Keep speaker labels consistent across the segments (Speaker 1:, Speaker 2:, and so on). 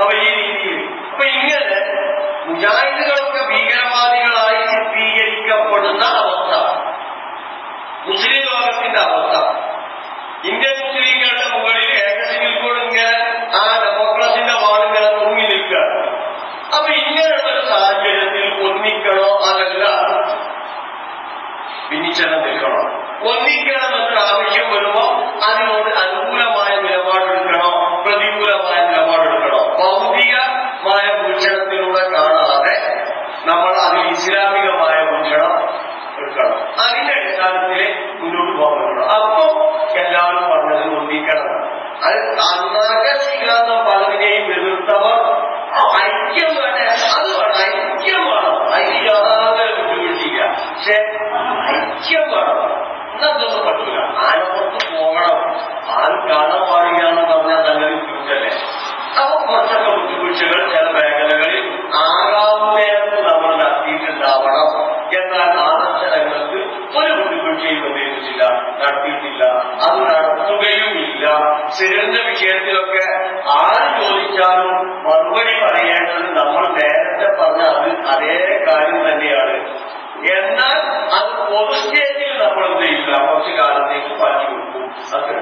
Speaker 1: അപ്പൊ ഈ രീതിയിൽ അപ്പൊ ഇങ്ങനെ മുജാഹിദുകളൊക്കെ ഭീകരവാദികളായി ചിത്രീകരിക്കപ്പെടുന്ന അവസ്ഥ. മുസ്ലിം ലോകത്തിന്റെ അവസ്ഥ. ഇന്ത്യൻ മുസ്ലിങ്ങളുടെ മുകളിൽ ഏകസിംഗിൽ കൂടെ ഇങ്ങനെ ആ ഡെമോക്രസിന്റെ വാളിങ്ങനെ തൂങ്ങി നിൽക്കുക. അപ്പൊ ഇങ്ങനെയുള്ള സാഹചര്യത്തിൽ ഒന്നിക്കണോ അതല്ല. ഭിന്നിച്ചനം നിൽക്കണോ. ഒന്നിക്കണം എന്നൊരു ആവശ്യം വരുമ്പോ നമ്മൾ അതിൽ ഇസ്ലാമികമായ വീക്ഷണം എടുക്കണം. അതിന്റെ അടിസ്ഥാനത്തിൽ മുന്നോട്ട് പോകാൻ പറ്റണം അപ്പൊ എല്ലാവരും പറഞ്ഞത് ഒന്നിക്കണം അത് അന്നകശീലാന്ന പലതിനെയും എതിർത്തവർ ഐക്യം വേണേ അത് വേണം. ഐക്യം വേണം. അതിൽ യാതൊരു വിട്ടുവീഴ്ചയില്ല പക്ഷെ ഐക്യം വേണം. എന്നതൊന്നും പറ്റില്ല ആലപ്പുറത്ത് പോകണം. ആൾ കാണാൻ പാടില്ല എന്ന് പറഞ്ഞാൽ നല്ലൊരു ചുറ്റല്ലേ അപ്പൊ കുറച്ചൊക്കെ ബുദ്ധിമുട്ടുകൾ ചില മേഖലകളിൽ ആകാവുന്നേരത്ത് നമ്മൾ നടത്തിയിട്ടുണ്ടാവണം എന്നാൽ ആദർശ രംഗത്ത് ഒരു ബുദ്ധിമുട്ടുകയും ഉപയോഗിച്ചില്ല നടത്തിയിട്ടില്ല അത് സിറിന്റെ വിഷയത്തിലൊക്കെ ആര് ചോദിച്ചാലും മറുപടി പറയേണ്ടത് നമ്മൾ നേരത്തെ പറഞ്ഞ അത് അതേ കാര്യം തന്നെയാണ്. എന്നാൽ അത് പൊതു സ്റ്റേജിൽ നമ്മൾ എന്ത് ചെയ്യില്ല കുറച്ച് കാലത്തേക്ക് പറഞ്ഞു കൊടുക്കും. അത്ര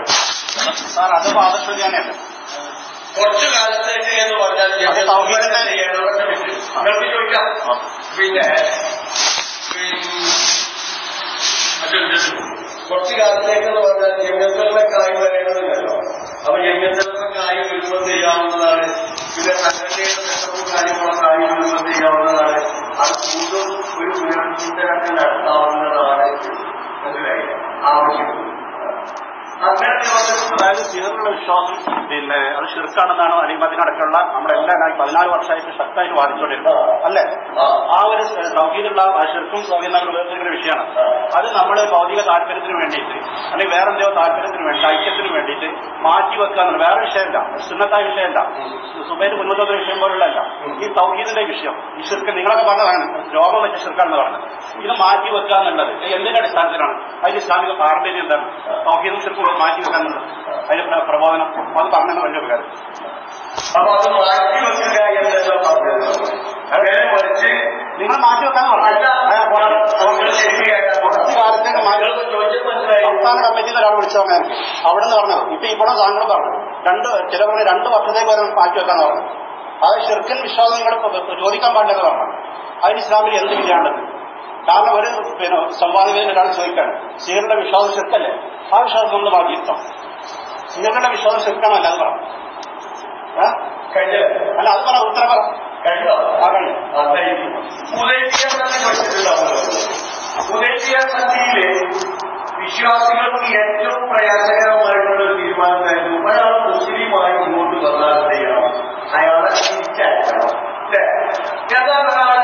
Speaker 2: സാർ അത് തന്നെയല്ലേ
Speaker 1: കുറച്ചു കാലത്തേക്ക് എന്ന് പറഞ്ഞാൽ. നിങ്ങൾക്ക് ചോദിക്കാം. പിന്നെ കുറച്ചു കാലത്തേക്ക് എന്ന് പറഞ്ഞാൽ ജീവിതത്തിലുള്ള കാര്യം വരേണ്ടതില്ലല്ലോ അപ്പൊ ജമ്യത്തിലുള്ള കായ് വരുമ്പോൾ ചെയ്യാവുന്നതാണ് പിന്നെ സംഘടനയുടെ സെറ്റപ്പും കാര്യങ്ങളൊക്കെ ആയി വരുമ്പോൾ ചെയ്യാവുന്നതാണ് അത് കൂടുതൽ ഒരു പുനർചിന്തനൊക്കെ നടത്താവുന്നതാണ് മനസ്സിലായി ആവശ്യം അങ്ങനത്തെ കുറച്ച്
Speaker 2: അതായത് സിഹറിലുള്ള വിശ്വാസം പിന്നെ അത് ഷിർക്കാണെന്നാണ് അലിമതിനടക്കമുള്ള നമ്മുടെ എല്ലാ പതിനാല് വർഷമായിട്ട് ശക്തമായിട്ട് വാദിച്ചുകൊണ്ടിരുന്നത് അല്ലേ?
Speaker 1: ആ.
Speaker 2: ഒരു സൗകര്യമുള്ള ആ ഷിർക്കും സൗകര്യം നമ്മൾ വേർതിരിക്കുന്ന വിഷയമാണ്. അത് നമ്മൾ ഭൗതിക താല്പര്യത്തിന് വേണ്ടിയിട്ട് അല്ലെങ്കിൽ വേറെ എന്തോ താല്പര്യത്തിന് വേണ്ടി ഐക്യത്തിന് വേണ്ടിയിട്ട് മാറ്റി വെക്കാന്നുള്ള വേറെ വിഷയമല്ല. സുന്നത്തായ വിഷയമല്ല. സുബൈന് മുന്നോട്ട് വന്ന വിഷയം പോലുള്ളതല്ല. ഈ സൗഹീദിന്റെ വിഷയം ഈ ഷിർക്ക് നിങ്ങളൊക്കെ പറഞ്ഞതാണ് രോഗം വെച്ച ഷിർക്കാണെന്ന് പറഞ്ഞത്. ഇത് മാറ്റി വെക്കുക എന്നുള്ളത് എന്തിന്റെ അടിസ്ഥാനത്തിലാണ്? അതിന് ഇസ്ലാമിക പാരമ്പര്യം എന്താണ്? തൗഹീദും ഷിർക്കും മാറ്റി അതിന് പ്ര- പ്രബോധനം. അത് പറഞ്ഞത് വലിയ ഉപകാരം.
Speaker 1: അപ്പൊ അത് മാറ്റി വെക്കുക എന്നല്ലോ പറഞ്ഞത്. മറിച്ച്
Speaker 2: നിങ്ങൾ മാറ്റി വെക്കാന്ന്
Speaker 1: അല്ല
Speaker 2: പറഞ്ഞു കാലത്തേക്ക് മാറ്റി സംസ്ഥാന കമ്മിറ്റിയിൽ ഒരാൾ വിളിച്ചു പറഞ്ഞാൽ അവിടെ നിന്ന് പറഞ്ഞത് ഇപ്പൊ ഇവിടെ താങ്കൾ പറഞ്ഞു. രണ്ട് ചില പറഞ്ഞ രണ്ട് വർഷത്തേക്ക് വരെ മാറ്റി വെക്കാന്ന് പറഞ്ഞു. അത് ഷിർക്കൻ വിശ്വാസം നിങ്ങൾ ചോദിക്കാൻ പാടില്ലെന്ന് പറഞ്ഞു അതിന് ഇസ്ലാമിൽ എന്ത് വിലയാണത് കാരണം ഒരു പിന്നെ സംവാദത്തിൽ ഒരാൾ ചോദിക്കാണ്. സീറിന്റെ വിശ്വാസം ചെറുക്കല്ലേ ആ വിശ്വാസം നമ്മൾ മാറ്റിയിരുത്താം സീറിന്റെ വിശ്വാസം ഷിർക്കാണല്ല അത്
Speaker 1: പറ.
Speaker 2: അല്ല അത് പറ ഉത്തരം പറ.
Speaker 1: കഴിഞ്ഞോ?
Speaker 2: ആ കഴിഞ്ഞു.
Speaker 1: ഉദയത്തിയ സന്ധി പഠിച്ചിട്ടുണ്ടാവുമല്ലോ ഉദയത്തിയ സന്ധിയിൽ വിശ്വാസികൾക്ക് ഏറ്റവും പ്രയാസകരമായിട്ടുള്ള ഒരു തീരുമാനമായിരുന്നു ഒരാൾ മുസ്ലിമായി മുന്നോട്ട് വന്നാൽ ചെയ്യണം? അയാളെ തിരിച്ചയക്കണം. ഒരാൾ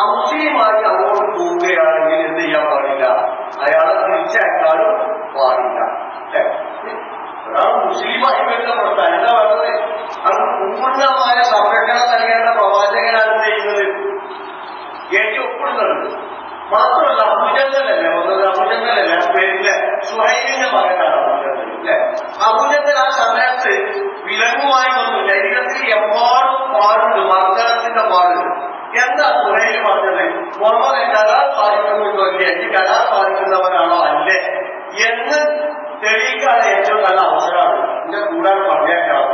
Speaker 1: അമുസ്ലിമായി അങ്ങോട്ട് പോവുകയാണെങ്കിൽ എന്ത് ചെയ്യാൻ പാടില്ല? അയാളെ തിരിച്ചയക്കാനും പാടില്ല. ഒരാൾ മുസ്ലിമായി വരുന്ന പ്രസ്ഥാനം എന്താ പറഞ്ഞത്? അത് പൂർണമായ സംരക്ഷണം നൽകേണ്ട പ്രവാചകനാണ് ചെയ്യുന്നത്? ഏറ്റവും ഒപ്പിടുന്നത്. മാത്രമല്ല അബുജന്തലല്ലേ വന്നത് അബുജന്തലല്ല പേരിലെ സുഹൈലിന്റെ മകനാണ് അബുജന്തൽ അല്ലെ? അബുജന്തൽ ആ സമയത്ത് വിലങ്ങുമായി വന്നു. ശരീരത്തിൽ എമ്പാടും പാടുണ്ട്. മർദ്ദനത്തിന്റെ പാടുണ്ട്. എന്താ സുഹൈൽ പറഞ്ഞത്? മുഹമ്മദ് കരാർ പാലിക്കുന്നുണ്ടോ അല്ലേ എനിക്ക് കരാർ പാലിക്കുന്നവനാണോ അല്ലേ? എന്ന് തെളിയിക്കാൻ ഏറ്റവും നല്ല അവസരമാണ്. എന്റെ കൂടാൻ പറഞ്ഞേക്കാം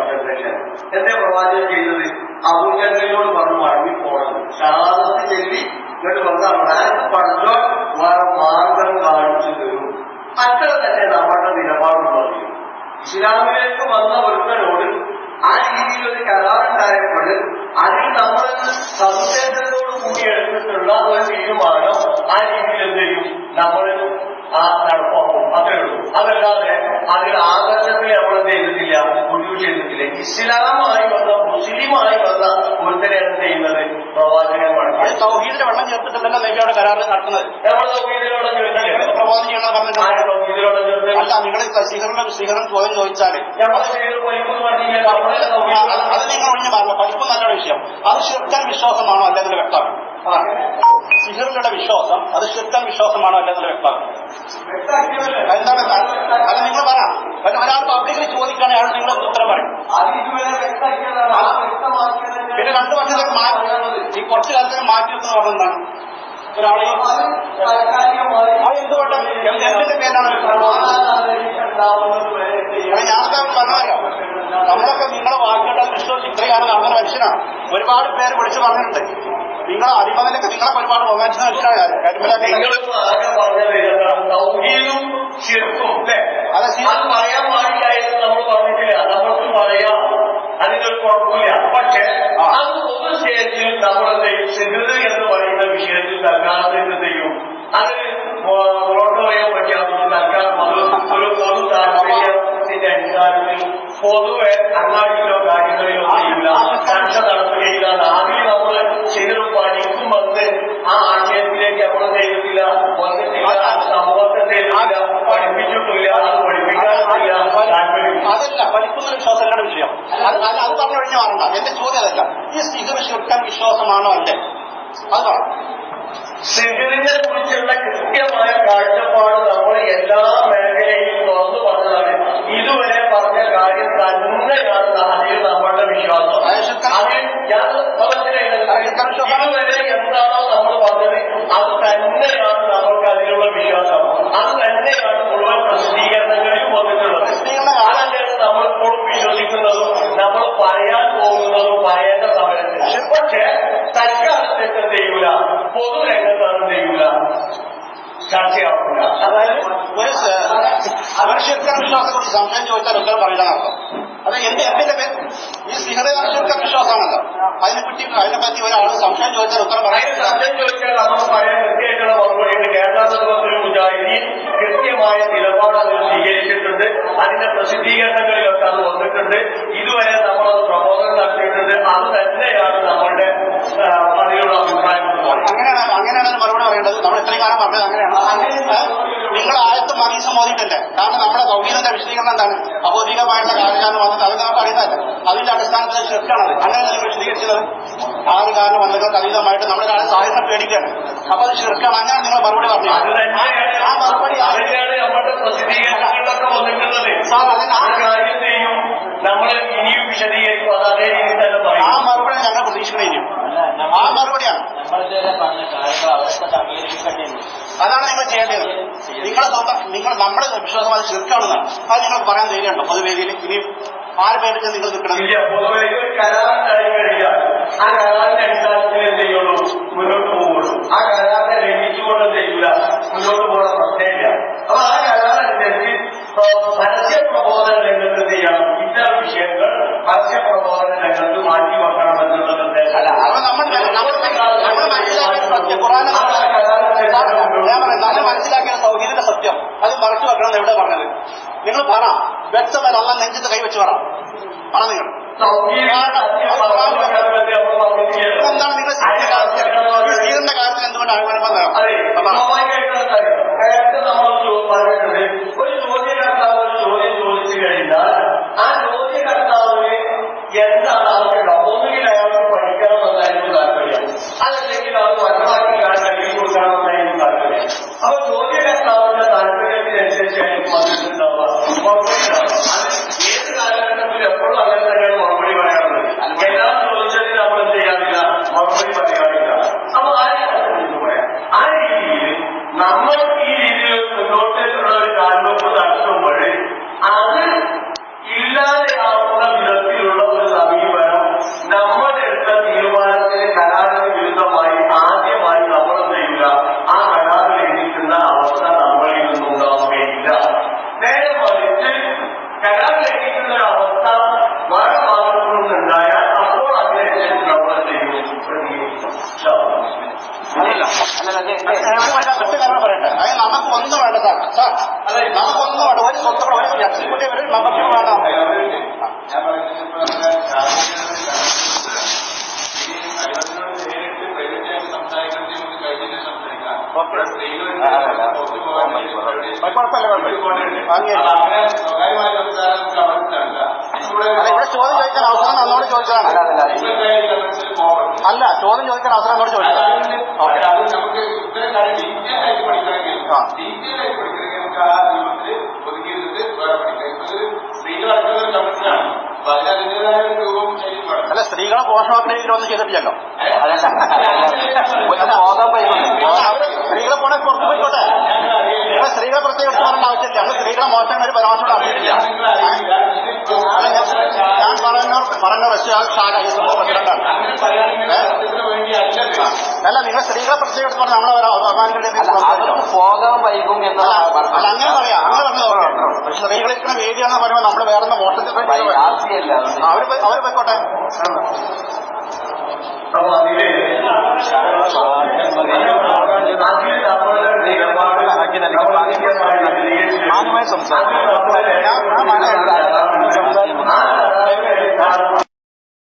Speaker 1: എന്റെ പ്രവാചകൻ ചെയ്തത് അബൂചന്ദ്രനോട് പറഞ്ഞു മടങ്ങി പോകണം ശാദത്ത് ചെല്ലി ഇങ്ങോട്ട് പഠിച്ചോ വേറെ മാർഗം കാണിച്ചു തരും. അത്ര തന്നെ നമ്മുടെ നിലപാടുള്ളത് ഇസ്ലാമിലേക്ക് വന്ന ഒരുത്തനോട് ആ രീതിയിൽ ഒരു കരാറുണ്ടായപ്പോൾ അതിൽ നമ്മൾ സവിശേഷതയോട് കൂടി എടുത്തിട്ടുള്ള ഒരു തീരുമാനം ആ രീതിയിൽ നമ്മൾ ആ നടപ്പാക്കും. അത്രേ ഉള്ളൂ. അതല്ലാതെ അതിൽ ആദർശത്തിൽ നമ്മൾ എന്ത് ചെയ്തിട്ടില്ല? മുഴുവൻ ചെയ്തിട്ടില്ല. ഇസ്ലാമായി വന്ന മുസ്ലിമായി വന്ന ഒരുത്തരെ എന്ത് ചെയ്യുന്നത്? പ്രവാചകൻ
Speaker 2: സൗഹീദിന്റെ വെള്ളം ചേർത്തിട്ടുണ്ടല്ലോ നബി അവിടെ കരാറിൽ നടത്തുന്നത്
Speaker 1: നമ്മൾ ആര് സൗകര്യത്തിലുള്ള ചോദിച്ചാൽ
Speaker 2: അല്ല നിങ്ങൾ സിഹറിന്റെ സിഹറിൻ ചോദ്യം
Speaker 1: ചോദിച്ചാൽ.
Speaker 2: അത് നിങ്ങൾ ഒഴിഞ്ഞു പറഞ്ഞു പഠിപ്പ് നല്ല വിഷയം. അത് ശ്രദ്ധ വിശ്വാസമാണോ? അല്ലെന്ന് വ്യക്തമാണ്. സിഹറിലുള്ള വിശ്വാസം അത് ഷിർക്കൻ വിശ്വാസമാണോ അല്ലെന്ന് വ്യക്തമാക്കുന്നത് അത് നിങ്ങൾ പറ. കാരണം ഒരാൾ പബ്ലിക്കിൽ ചോദിക്കുകയാണെങ്കിൽ അയാൾ നിങ്ങൾ ഉത്തരം പറയും. പിന്നെ രണ്ടു വർഷത്തേക്ക് മാറ്റി ഈ കുറച്ചു കാലത്തേക്ക് മാറ്റി
Speaker 1: എന്ന്
Speaker 2: ഇവിടെ ഞാനൊക്കെ നമ്മളൊക്കെ നിങ്ങളെ വാക്കുകൾ വിശ്വസിച്ച് ഇത്രയാണ് നമ്മുടെ മനുഷ്യനാണ്. ഒരുപാട് പേര് വിളിച്ചു പറഞ്ഞിട്ടുണ്ട്. നിങ്ങൾ അടിമതിലൊക്കെ നിങ്ങളെ ഒരുപാട് ബഹുമാനിച്ച മനുഷ്യനാണ് കരിമലൊക്കെ
Speaker 1: നിങ്ങളിപ്പോ ആകെ പറഞ്ഞത് എന്താണ് സൗകര്യവും ശിർക്കും അല്ലേ?
Speaker 2: അതെ, ശരി.
Speaker 1: അത് പറയാൻ പാടില്ലായിരുന്നു നമ്മൾ പറഞ്ഞിട്ടില്ല? നമുക്ക് പറയാം. അതിനൊരു കുഴപ്പമില്ല. പക്ഷെ
Speaker 2: ആ.
Speaker 1: അത് പൊതു സ്റ്റേജിൽ നമ്മളെന്ത് ചെയ്യും? സിഗത് എന്ന് പറയുന്ന വിഷയത്തിൽ തൽക്കാലത്ത് എന്ത് ചെയ്യും? അത് പുറത്തുപറയാൻ പറ്റാത്ത തൽക്കാലം അത് ഒരു പൊതു താല്പര്യത്തിന്റെ അടിസ്ഥാനത്തിൽ പൊതുവെ അങ്ങാടിയിലോ കാര്യങ്ങളിലോ ചെയ്യില്ല ചർച്ച നടത്തുകയില്ല ആദ്യം നമ്മൾ ചെയ്ത് പഠിക്കും വന്ന് ആ ആശയത്തിലേക്ക് നമ്മൾ ചെയ്തിട്ടില്ല വന്നിട്ടില്ല സമൂഹത്തെ ചെയ്തിട്ടില്ല പഠിപ്പിച്ചിട്ടില്ല അത് പഠിപ്പിക്കാനില്ല താല്പര്യം
Speaker 2: അതല്ല പഠിക്കുന്ന വിശ്വാസമല്ലാണ് വിഷയം അത് അത് മാറണ്ട എന്റെ ചോദ്യം അതല്ല ഈ സ്ഥിതി ശിർക്കാൻ വിശ്വാസമാണോ അല്ലേ? അതാണ്
Speaker 1: സിഹിറിനെ കുറിച്ചുള്ള കൃത്യമായ കാഴ്ചപ്പാട് നമ്മൾ എല്ലാ മേഖലയിലും തുറന്നു പറഞ്ഞതാണ്. ഇതുവരെ പറഞ്ഞ കാര്യം തന്നെയാണ് അതിൽ നമ്മളുടെ വിശ്വാസം. അതിൽ ഞാൻ ഇതുവരെ എന്താണോ നമ്മൾ പറഞ്ഞത് അത് തന്നെയാണ് നമ്മൾക്ക് അതിലുള്ള വിശ്വാസം അത് തന്നെയാണ് മുഴുവൻ പ്രസിദ്ധീകരണങ്ങളിലും വന്നിട്ടുള്ളത് അതന്നെയാണ് നമ്മളിപ്പോഴും വിശ്വസിക്കുന്നതും നമ്മൾ പറയാൻ പോകുന്നതും പറയേണ്ട സമയത്ത് പക്ഷേ തൽക്കാലത്തേക്ക് എന്ത് ചെയ്യൂല പൊതുരംഗത്ത് അത് എന്ത് ചെയ്യൂല ചർച്ചയാവില്ല
Speaker 2: അതായത് ഒരു മനുഷ്യർക്കാൻ വിശ്വാസത്തെ കുറിച്ച് സംശയം ചോദിച്ചാൽ ഉത്തരം പറയില്ല അർത്ഥം അത് എന്റെ എന്റെ പേര്. ഈ മനുഷ്യർക്കാൻ വിശ്വാസമാണല്ലോ. അതിനെ പറ്റി അതിനെ പറ്റി ഒരാൾ സംശയം ചോദിച്ചാൽ ഉത്തരം
Speaker 1: അതിന്
Speaker 2: പറയില്ല
Speaker 1: സംശയം ചോദിച്ചാൽ നമുക്ക് പറയാൻ കൃത്യമായിട്ടുള്ള മറുപടിയുണ്ട്. കേരള നേതൃത്വത്തിൽ മുജാഹിദീൻ കൃത്യമായ നിലപാട് അതിൽ സ്വീകരിച്ചിട്ടുണ്ട്. അതിന്റെ പ്രസിദ്ധീകരണങ്ങളിലൊക്കെ അത് വന്നിട്ടുണ്ട്. ഇതുവരെ നമ്മൾ അത് പ്രബോധനം നടത്തിയിട്ടുണ്ട്. അത് തന്നെയാണ് നമ്മളുടെ അതിലുള്ള അഭിപ്രായം
Speaker 2: അങ്ങനെയാണ് അങ്ങനെയാണ് മറുപടി പറയേണ്ടത്. നമ്മൾ ഇത്രയും കാലം പറഞ്ഞത് അങ്ങനെയാണ്. നിങ്ങൾ ആയത്തും മനീസം കാരണം നമ്മുടെ സൗകര്യത്തിന്റെ വിശദീകരണം എന്താണ്? അബോധികമായിട്ടുള്ള കാര്യമാണ് വന്നത് അത് നമുക്ക് അറിയുന്നതല്ല അതിന്റെ അടിസ്ഥാനത്തിൽ ശിർക്കാണത് അങ്ങനെയാണ് നിങ്ങൾ വിശദീകരിച്ചത്. ആറ് കാരണം വന്നത് അതീതമായിട്ട് നമ്മുടെ കാലം സാഹിത്യം പേടിക്കുകയാണ്. അപ്പൊ അത് ശിർക്കാണ് അങ്ങനെ നിങ്ങൾ മറുപടി പറഞ്ഞു ആ മറുപടി സാർ അതിന്
Speaker 1: ആ
Speaker 2: ആ-
Speaker 1: നമ്മൾ ഇനിയും വിശദീകരിക്കും. അത് അതേ രീതിയിൽ തന്നെ
Speaker 2: ആ
Speaker 1: പറയും
Speaker 2: മറുപടി ഞങ്ങൾ പ്രതീക്ഷിക്കണേ ആ മറുപടിയാണ്.
Speaker 3: നമ്മളിതുവരെ പറഞ്ഞ കാര്യങ്ങൾ അവരൊക്കെ അംഗീകരിക്കേണ്ടതുണ്ട്
Speaker 2: അതാണ് നിങ്ങൾ ചെയ്യേണ്ടത്. നിങ്ങളെ സ്വന്തം നിങ്ങൾ നമ്മുടെ വിശ്വാസം അത് ചെറുക്കാണെന്നാണ് അത് നിങ്ങൾക്ക് പറയാൻ ധൈര്യമുണ്ടോ? പൊതുവേദിയിൽ ഇനി ആര് പേടിച്ച് നിങ്ങൾ നിൽക്കണം?
Speaker 1: ആ കരാറിന്റെ അടിസ്ഥാനത്തിൽ എന്ത് ചെയ്യുള്ളൂ? മുന്നോട്ട് പോകുള്ളൂ ആ കരാറിനെ ലംഘിച്ചുകൊണ്ട് എന്ത് ചെയ്യൂല? മുന്നോട്ട് പോകുന്ന പ്രശ്നമില്ല. അപ്പൊ ആ കരാറനുസരിച്ച് ഇപ്പൊ പരസ്യ പ്രബോധന രംഗത്ത് എന്ത് ചെയ്യണം? ഇത്തരം വിഷയങ്ങൾ പരസ്യ പ്രബോധന രംഗത്ത് മാറ്റി വെക്കണം എന്നുള്ള നിർദ്ദേശം.
Speaker 2: അല്ല അപ്പൊ നമ്മൾ മനസ്സിലാക്കിയ സത്യം ഖുറാനെ
Speaker 1: ആ കരാറനുസരിച്ച്
Speaker 2: ഞാൻ പറയാം നമ്മൾ മനസ്സിലാക്കിയ സൗകര്യത്തിന്റെ സത്യം അത് മറച്ചു വെക്കണം എന്ന് എവിടെ പറഞ്ഞത്? നിങ്ങൾ പറ. വ്യക്തമായി അല്ല നെഞ്ചത്ത് കൈവച്ച് പറ. പറ നിങ്ങൾ. എന്താണ് നിങ്ങൾ സീരിയന്റെ കാര്യത്തിൽ ഈ സീരിയന്റെ കാര്യത്തിൽ എന്തുകൊണ്ട് അഭിമാനം
Speaker 1: അതെ സ്വാഭാവികമായിട്ടുള്ള കാര്യം നേരത്തെ നമ്മൾ ചോ- പറഞ്ഞിട്ടുണ്ട് ഒരു ചോദ്യകർത്താവ് ഒരു ചോദ്യം ചോദിച്ചു കഴിഞ്ഞാൽ ആ ചോദ്യകർത്താവിന് എന്താണ് ആവശ്യം ഒന്നുകിൽ അയാൾക്ക് പഠിക്കണമെന്നായിരുന്നു താല്പര്യം അതല്ലെങ്കിൽ അത് മനസ്സിലാക്കി കഴിയും കൊടുക്കണമെന്നായിരുന്നു താല്പര്യം അപ്പൊ ചോദ്യകർത്താവിന്റെ താല്പര്യത്തിനനുസരിച്ചായിരിക്കും വന്നിട്ടുണ്ടാവുക മറുപടി ഉണ്ടാവുക അത് ഏത് കാലഘട്ടത്തിൽ എപ്പോഴും അങ്ങനെ തന്നെയാണ് മറുപടി പറയാറുള്ളത് എല്ലാം ചോദിച്ചതിന് നമ്മൾ എന്ത് ചെയ്യാറില്ല മറുപടി പറയാറില്ല അപ്പൊ ആ രീതിയിൽ പറയാം ആ രീതിയിൽ നമ്മൾ ഈ രീതിയിൽ മുന്നോട്ടുള്ള ഒരു കാൽവെപ്പ് നടത്തുമ്പോൾ അത് ഇല്ലാതെയാവുന്ന വിധത്തിലുള്ള ഒരു സമീപനം നമ്മൾ എടുത്ത തീരുമാനത്തിന് കരാറിന് വിരുദ്ധമായി ആദ്യമായി നമ്മൾ എന്ത് ചെയ്യില്ല ആ കരാറിൽ എഴുതിക്കുന്ന അവസ്ഥ നമ്മളിൽ നിന്നുണ്ടാവുകയില്ല നേരെ മറിച്ച് കരാറിൽ എഴുതിക്കുന്ന ഒരു അവസ്ഥ വേറെ ഭാഗത്തു നിന്നുണ്ടായാൽ അപ്പോൾ അതിനനുസരിച്ച് നമ്മൾ എന്ത് ചെയ്യും പ്രതികരിക്കും
Speaker 2: അതല്ല ഒറ്റ കാര്യം പറയട്ടെ അത് നമുക്ക് ഒന്നും വേണ്ട സാർ സാർ അതെ നമുക്കൊന്നും വേണ്ട ഒരു സ്വന്തം ഒരു എക്സിക്യൂട്ടീവ് ഒരു മെമ്പർഷിപ്പ് വേണ്ട ആ, ആ, ആ.
Speaker 4: ഇവിടെ
Speaker 2: ചോദ്യം ചോദിക്കാൻ അവസരം നമ്മോട് ചോദിച്ചതാണ് അല്ല ചോദ്യം ചോദിക്കാൻ അവസരം നമ്മോട് ചോദിച്ചതാണ് ഓക്കെ
Speaker 4: അത് അല്ല
Speaker 2: സ്ത്രീകളെ പോഷണമാക്കുന്ന ഒന്നും ചെയ്തിട്ടില്ലല്ലോ. അല്ല നിങ്ങൾ സ്ത്രീകളെ പ്രത്യേകിച്ച് പറഞ്ഞു പറഞ്ഞാൽ നമ്മളെ?
Speaker 3: അവർക്ക് പോകാൻ വൈകും എന്നാണ്
Speaker 2: അല്ല, അങ്ങനെ പറയാം അങ്ങനെ പറഞ്ഞത് സ്ത്രീകളിക്കുന്ന വേദിയാണെന്ന് പറയുമ്പോൾ നമ്മൾ വേറെ മോശത്തിൽ
Speaker 3: രാഷ്ട്രീയല്ല
Speaker 2: അവർ പോയി- അവർ പോയിക്കോട്ടെ.
Speaker 1: അപ്പൊ അതിൽ
Speaker 2: മാന്യമായി സംസാരിക്കും.